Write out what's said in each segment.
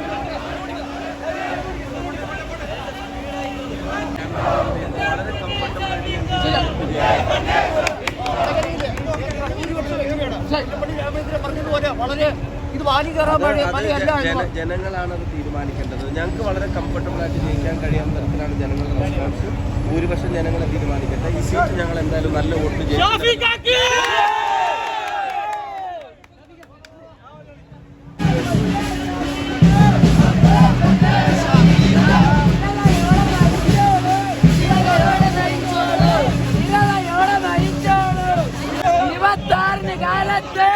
പറഞ്ഞതുപോലെ വളരെ ഇത് വാലി കയറാൻ ജനങ്ങളാണ് അത് തീരുമാനിക്കേണ്ടത്. ഞങ്ങൾക്ക് വളരെ കംഫർട്ടബിൾ ആയിട്ട് ജയിക്കാൻ കഴിയാവുന്ന തരത്തിലാണ് ജനങ്ങളുടെ റെസ്പോൺസ് ഭൂരിപക്ഷം ജനങ്ങളെ തീരുമാനിക്കട്ടെ. ഈ സീറ്റ് ഞങ്ങൾ എന്തായാലും നല്ല വോട്ട് ജയിക്കും காலத்து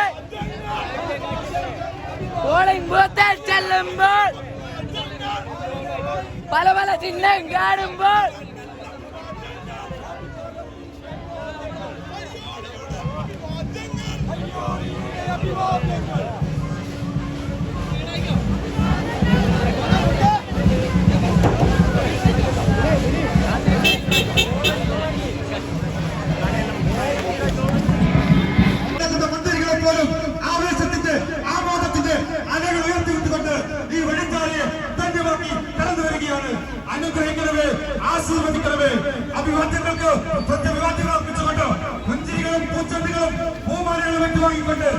கோடை மூத்த செல்லும்போல் பல பல சின்னம் காணும்போல் Happy birthday! പ്രത്യഭിവാദ്യങ്ങൾ അർപ്പിച്ചുകൊണ്ട് പുഞ്ചിരികളും പൂച്ചെണ്ടുകളും പൂമാലകളും ഏറ്റുവാങ്ങിക്കൊണ്ട്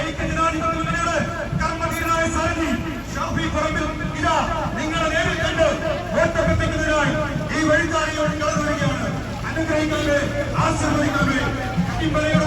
ഐക്യജനാധിപത്യ മുന്നണിയുടെ കർമ്മധീരനായ സാരഥി ഷാഫി പറമ്പിൽ ഇതാ നിങ്ങളെ നേരിൽ കണ്ട് വോട്ടഭ്യർത്ഥിക്കുന്നതിനായി ഈ വഴിത്താരിയോട് കടന്നു വരികയാണ് അനുഗ്രഹിക്കണമേ ആശീർവദിക്കണമേ ഇമ്പലയുടെ